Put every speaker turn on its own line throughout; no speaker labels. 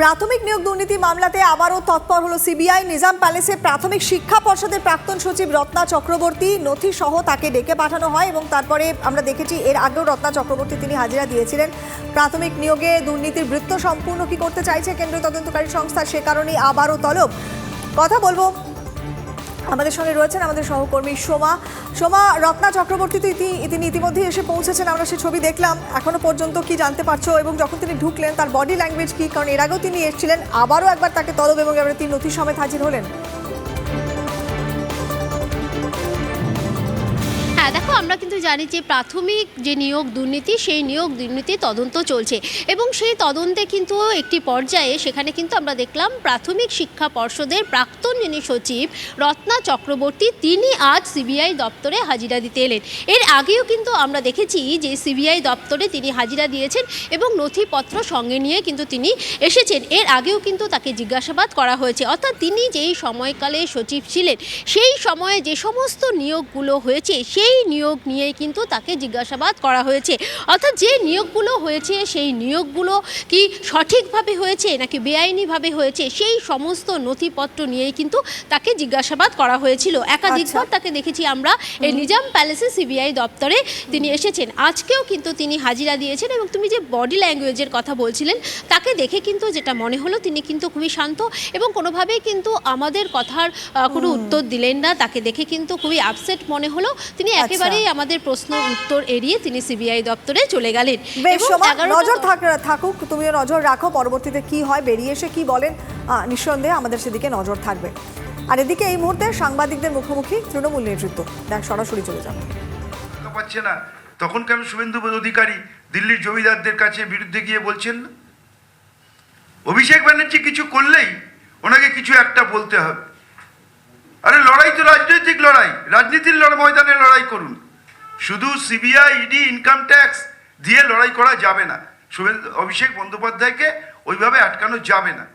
প্রাথমিক নিয়োগ দুর্নীতি মামলাতে আবারও তৎপর হল সিবিআই। নিজাম প্যালেসে প্রাথমিক শিক্ষা পর্ষদের প্রাক্তন সচিব রত্না চক্রবর্তী নথি সহ তাকে ডেকে পাঠানো হয় এবং তারপরে আমরা দেখেছি এর আগেও রত্না চক্রবর্তী তিনি হাজিরা দিয়েছিলেন। প্রাথমিক নিয়োগে দুর্নীতির বৃত্ত সম্পূর্ণ কি করতে চাইছে কেন্দ্রীয় তদন্তকারী সংস্থা সে কারণেই আবারও তলব। কথা বলব আমাদের সঙ্গে রয়েছেন আমাদের সহকর্মী সোমা। সোমা, রত্না চক্রবর্তী তো ইতি- তিনি ইতিমধ্যে এসে পৌঁছেছেন, আমরা সে ছবি দেখলাম। এখনও পর্যন্ত কি জানতে পারছ? এবং যখন তিনি ঢুকলেন, তার বডি ল্যাঙ্গুয়েজ কি? কারণ এর আগেও তিনি এসেছিলেন, আবারও একবার তাকে তলব এবং এবার তিনি নথি সমেত হাজির হলেন।
হ্যাঁ দেখো, আমরা কিন্তু জানি যে প্রাথমিক যে নিয়োগ দুর্নীতি, সেই নিয়োগ দুর্নীতি তদন্ত চলছে। এবং সেই তদন্তে কিন্তু একটি পর্যায়ে সেখানে কিন্তু আমরা দেখলাম প্রাথমিক শিক্ষা পর্ষদের প্রাক্তন যিনি সচিব রত্না চক্রবর্তী, তিনি আজ সিবিআই দপ্তরে হাজিরা দিতে এলেন। এর আগেও কিন্তু আমরা দেখেছি যে সিবিআই দপ্তরে তিনি হাজিরা দিয়েছেন এবং নথিপত্র সঙ্গে নিয়ে কিন্তু তিনি এসেছেন। এর আগেও কিন্তু তাকে জিজ্ঞাসাবাদ করা হয়েছে। অর্থাৎ তিনি যেই সময়কালে সচিব ছিলেন, সেই সময়ে যে সমস্ত নিয়োগগুলো হয়েছে, সেই নিয়োগ নিয়েই কিন্তু তাকে জিজ্ঞাসাবাদ করা হয়েছে। অর্থাৎ যে নিয়োগগুলো হয়েছে সেই নিয়োগগুলো কি সঠিকভাবে হয়েছে নাকি বেআইনিভাবে হয়েছে সেই সমস্ত নথিপত্র নিয়েই কিন্তু তাকে জিজ্ঞাসাবাদ করা হয়েছিল। একাধিকবার তাকে দেখেছি আমরা এই নিজাম প্যালেসে সিবিআই দপ্তরে তিনি এসেছেন। আজকেও কিন্তু তিনি হাজিরা দিয়েছেন এবং তুমি যে বডি ল্যাঙ্গুয়েজের কথা বলছিলেন তাকে দেখে কিন্তু যেটা মনে হলো তিনি কিন্তু খুবই শান্ত এবং কোনোভাবেই কিন্তু আমাদের কথার কোনো উত্তর দিলেন না। তাকে দেখে কিন্তু খুবই আপসেট মনে হলো। তিনি
আচ্ছা।
একেবারেই আমাদের প্রশ্ন উত্তর এড়িয়ে তিনি সিবিআই দপ্তরে চলে গেলেন।
বেশ
এবং
সোমা
11টা
নজর থাক- থাকুক তুমিও নজর রাখো পরবর্তীতে কি হয় বেরিয়ে এসে কি বলেন নিঃসন্দেহে আমাদের সেদিকে নজর থাকবে। আর এদিকে এই মুহূর্তে সাংবাদিকদের মুখোমুখি তৃণমূল নেতৃত্ব। দেখ সরাসরি চলে যাবে
পাচ্ছে না। তখন কেন শুভেন্দু অধিকারী দিল্লির জমিদারদের কাছে বিরুদ্ধে গিয়ে বলছেন? না অভিষেক ব্যানার্জি কিছু করলেই ওনাকে কিছু একটা বলতে হবে। আরে লড়াই তো রাজনৈতিক লড়াই। রাজনীতির লড়াই ময়দানে লড়াই করুন। শুধু সিবিআই ইডি ইনকাম ট্যাক্স দিয়ে লড়াই করা যাবে না। শুভেন্দু, অভিষেক বন্দ্যোপাধ্যায়কে ওইভাবে আটকানো যাবে না।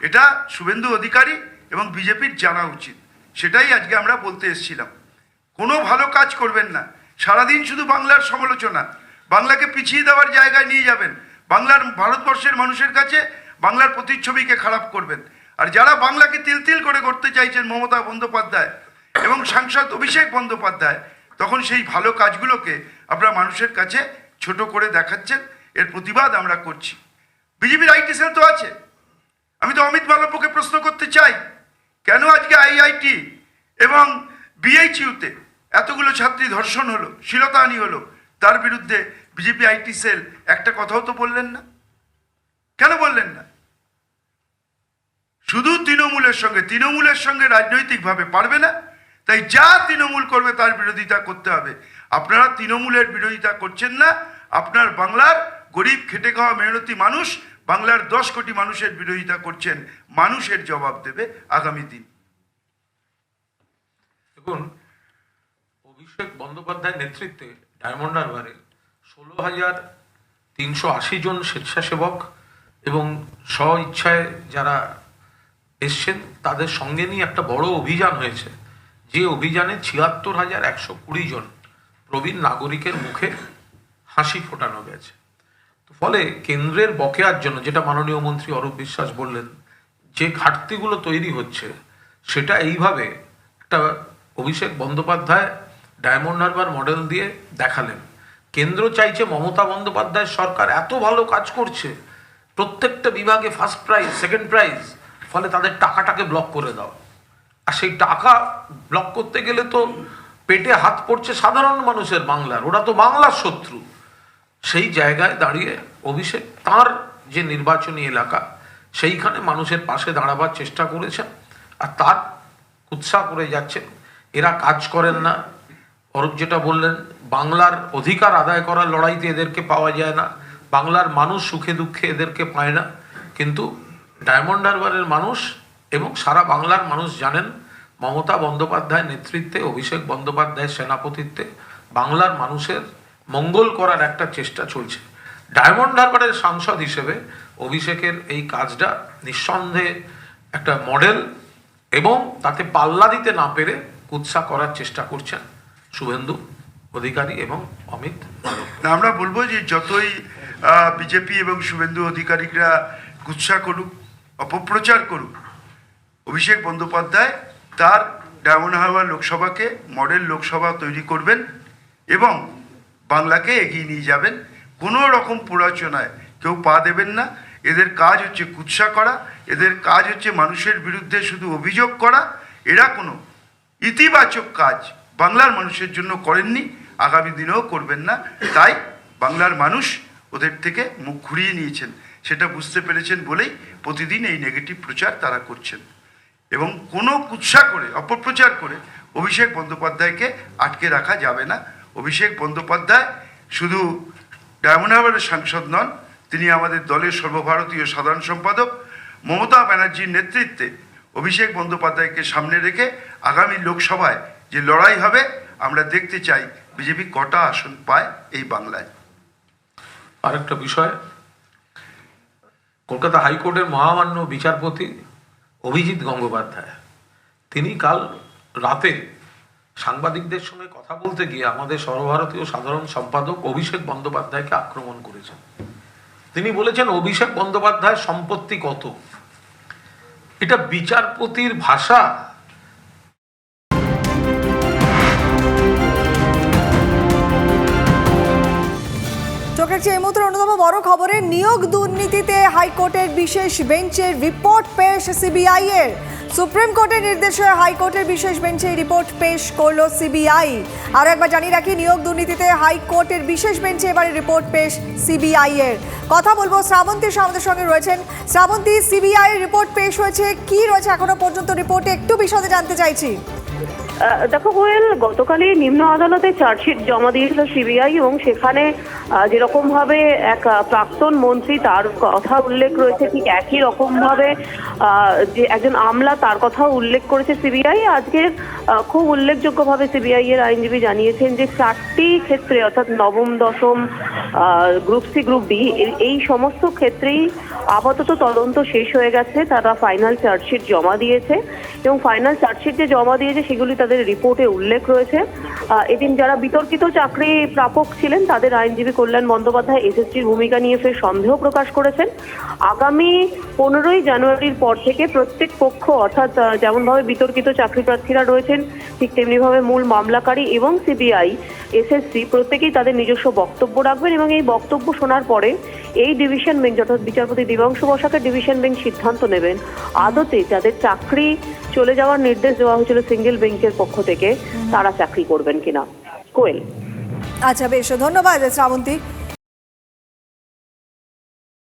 এটা শুভেন্দু অধিকারী এবং বিজেপির জানা উচিত। সেটাই আজকে আমরা বলতে এসেছিলাম। কোনো ভালো কাজ করবেন না। সারাদিন শুধু বাংলার সমালোচনা। বাংলাকে পিছিয়ে দেওয়ার জায়গায় নিয়ে যাবেন। বাংলার ভারতবর্ষের মানুষের কাছে বাংলার প্রতিচ্ছবিকে খারাপ করবেন। আর যারা বাংলাকে তিল তিল করে করতে চাইছেন মমতা বন্দ্যোপাধ্যায় এবং সাংসদ অভিষেক বন্দ্যোপাধ্যায় তখন সেই ভালো কাজগুলোকে আপনারা মানুষের কাছে ছোট করে দেখাচ্ছেন। এর প্রতিবাদ আমরা করছি। বিজেপির আইটি সেল তো আছে। আমি তো অমিত মালব্যকে প্রশ্ন করতে চাই, কেন আজকে আইআইটি এবং বিএইচইউতে এতগুলো ছাত্রী ধর্ষণ হলো শ্লীলতাহানি হলো, তার বিরুদ্ধে বিজেপি আইটি সেল একটা কথাও তো বললেন না? কেন বললেন না? শুধু তৃণমূলের সঙ্গে তৃণমূলের সঙ্গে রাজনৈতিকভাবে পারবে না? তাই যা তৃণমূল করবে তার বিরোধিতা করতে হবে। আপনারা তৃণমূলের বিরোধিতা করছেন না। আপনার বাংলার গরিব খেটে খাওয়া মেহনতি মানুষ বাংলার দশ কোটি মানুষের বিরোধিতা করছেন। মানুষের জবাব দেবে আগামী দিন।
দেখুন, অভিষেক বন্দ্যোপাধ্যায়ের নেতৃত্বে ডায়মন্ড হারবারে ষোলো হাজার তিনশো আশি জন স্বেচ্ছাসেবক এবং স্ব ইচ্ছায় যারা এসছেন, তাদের সঙ্গে নিয়ে একটা বড় অভিযান হয়েছে। যে অভিযানে ছিয়াত্তর হাজার একশো কুড়ি জন প্রবীণ নাগরিকের মুখে হাসি ফোটানো গেছে। ফলে কেন্দ্রের বকেয়ার জন্য, যেটা মাননীয় মন্ত্রী অরূপ বিশ্বাস বললেন, যে ঘাটতিগুলো তৈরি হচ্ছে, সেটা এইভাবে একটা Abhishek Bandyopadhyay Diamond Harbour model দিয়ে দেখালেন। কেন্দ্র চাইছে মমতা বন্দ্যোপাধ্যায় সরকার এত ভালো কাজ করছে, প্রত্যেকটা বিভাগে ফার্স্ট প্রাইজ সেকেন্ড প্রাইজ ফলে তাদের টাকাটাকে ব্লক করে দাও। আর সেই টাকা ব্লক করতে গেলে তো পেটে হাত পড়ছে সাধারণ মানুষের বাংলার, ওরা তো বাংলার শত্রু। সেই জায়গায় দাঁড়িয়ে অভিষেক, তার যে নির্বাচনী এলাকা, সেইখানে মানুষের পাশে দাঁড়াবার চেষ্টা করেছেন আর তার উৎসাহ করে যাচ্ছেন এরা কাজ করেন না। অরূপ যেটা বললেন, বাংলার অধিকার আদায় করার লড়াইতে এদেরকে পাওয়া যায় না, বাংলার মানুষ সুখে দুঃখে এদেরকে পায় না। কিন্তু ডায়মন্ড হারবারের মানুষ এবং সারা বাংলার মানুষ জানেন, মমতা বন্দ্যোপাধ্যায়ের নেতৃত্বে, অভিষেক বন্দ্যোপাধ্যায়ের সেনাপতিত্বে বাংলার মানুষের মঙ্গল করার একটা চেষ্টা চলছে। ডায়মন্ড হারবারের সাংসদ হিসেবে অভিষেকের এই কাজটা নিঃসন্দেহে একটা মডেল এবং তাতে পাল্লা দিতে না পেরে কুৎসা করার চেষ্টা করছেন শুভেন্দু অধিকারী এবং অমিত
আমরা বলব যে যতই বিজেপি এবং শুভেন্দু অধিকারীরা কুৎসা করুক, অপপ্রচার করুক অভিষেক বন্দ্যোপাধ্যায় তার ডায়মন্ড হারবার লোকসভাকে মডেল লোকসভা তৈরি করবেন এবং বাংলাকে এগিয়ে নিয়ে যাবেন। কোনো রকম প্ররোচনায় কেউ পা দেবেন না। এদের কাজ হচ্ছে কুৎসা করা, এদের কাজ হচ্ছে মানুষের বিরুদ্ধে শুধু অভিযোগ করা। এরা কোনো ইতিবাচক কাজ বাংলার মানুষের জন্য করেননি, আগামী দিনেও করবেন না। তাই বাংলার মানুষ ওদের থেকে মুখ ঘুরিয়ে নিয়েছেন। সেটা বুঝতে পেরেছেন বলেই প্রতিদিন এই নেগেটিভ প্রচার তারা করছেন। এবং কোনো কুৎসা করে, অপপ্রচার করে অভিষেক বন্দ্যোপাধ্যায়কে আটকে রাখা যাবে না। অভিষেক বন্দ্যোপাধ্যায় শুধু ডায়মন্ড সাংসদ নন, তিনি আমাদের দলের সর্বভারতীয় সাধারণ সম্পাদক। মমতা ব্যানার্জির নেতৃত্বে অভিষেক বন্দ্যোপাধ্যায়কে সামনে রেখে আগামী লোকসভায় যে লড়াই হবে, আমরা দেখতে চাই বিজেপি কটা আসন পায় এই বাংলায়।
আরেকটা বিষয়, কলকাতা হাইকোর্টের মহামান্য বিচারপতি অভিজিৎ গঙ্গোপাধ্যায়। তিনি কাল রাতে সাংবাদিকদের সঙ্গে কথা বলতে গিয়ে আমাদের সর্বভারতীয় সাধারণ সম্পাদক অভিষেক বন্দ্যোপাধ্যায়কে আক্রমণ করেছেন। তিনি বলেছেন, অভিষেক বন্দ্যোপাধ্যায় সম্পত্তি কত? এটা বিচারপতির ভাষা
চোখের চেয়ে এই মুহূর্তের অন্যতম বড় খবরে নিয়োগ দুর্নীতিতে হাইকোর্টের বিশেষ বেঞ্চের রিপোর্ট পেশ সিবিআই এর সুপ্রিম কোর্টের নির্দেশে হাইকোর্টের বিশেষ বেঞ্চে রিপোর্ট পেশ করল সিবিআই। আরও একবার জানিয়ে রাখি, নিয়োগ দুর্নীতিতে হাইকোর্টের বিশেষ বেঞ্চে এবারে রিপোর্ট পেশ সিবিআই এর কথা বলব শ্রাবন্তী আমাদের সঙ্গে রয়েছেন। শ্রাবন্তী সিবিআই রিপোর্ট পেশ হয়েছে, কি রয়েছে এখনও পর্যন্ত রিপোর্টে? একটু বিশদে জানতে চাইছি।
দেখো, গোয়েল, গতকালই নিম্ন আদালতে চার্জশিট জমা দিয়েছিল সিবিআই এবং সেখানে যেরকম ভাবে এক প্রাক্তন মন্ত্রী তার কথা উল্লেখ রয়েছে, ঠিক একই রকম ভাবে যে একজন আমলা তার কথা উল্লেখ করেছে সিবিআই। আজকে খুব উল্লেখযোগ্যভাবে সিবিআই এর আইনজীবী জানিয়েছেন যে চারটি ক্ষেত্রে, অর্থাৎ নবম, দশম গ্রুপ সি, গ্রুপ ডি এই সমস্ত ক্ষেত্রেই আপাতত তদন্ত শেষ হয়ে গেছে। তারা ফাইনাল চার্জশিট জমা দিয়েছে এবং ফাইনাল চার্জশিট যে জমা দিয়েছে, সেগুলি তাদের রিপোর্টে উল্লেখ রয়েছে। এদিন যারা বিতর্কিত চাকরি প্রাপক ছিলেন, তাদের আইনজীবী কল্যাণ বন্দ্যোপাধ্যায় এসএসটির ভূমিকা নিয়ে ফের সন্দেহ প্রকাশ করেছেন। আগামী পনেরোই জানুয়ারির পর থেকে প্রত্যেক পক্ষ, অর্থাৎ যেমনভাবে বিতর্কিত চাকরি প্রার্থীরা রয়েছেন, ঠিক তেমনিভাবে মূল মামলাকারী এবং সিবিআই, এসএসসি, প্রত্যেকেই তাদের নিজস্ব বক্তব্য রাখবেন এবং এই বক্তব্য শোনার পরে এই ডিভিশন বেঞ্চ অর্থাৎ বিচারপতি দিবাংশু বসাকের ডিভিশন বেঞ্চ সিদ্ধান্ত নেবেন। আদতে যাদের চাকরি চলে যাওয়ার নির্দেশ দেওয়া হয়েছিল সিঙ্গেল বেঞ্চের পক্ষ থেকে, তারা চাকরি করবেন কিনা? কোয়েল?
আচ্ছা বেশ, ধন্যবাদ, শ্রাবন্তী।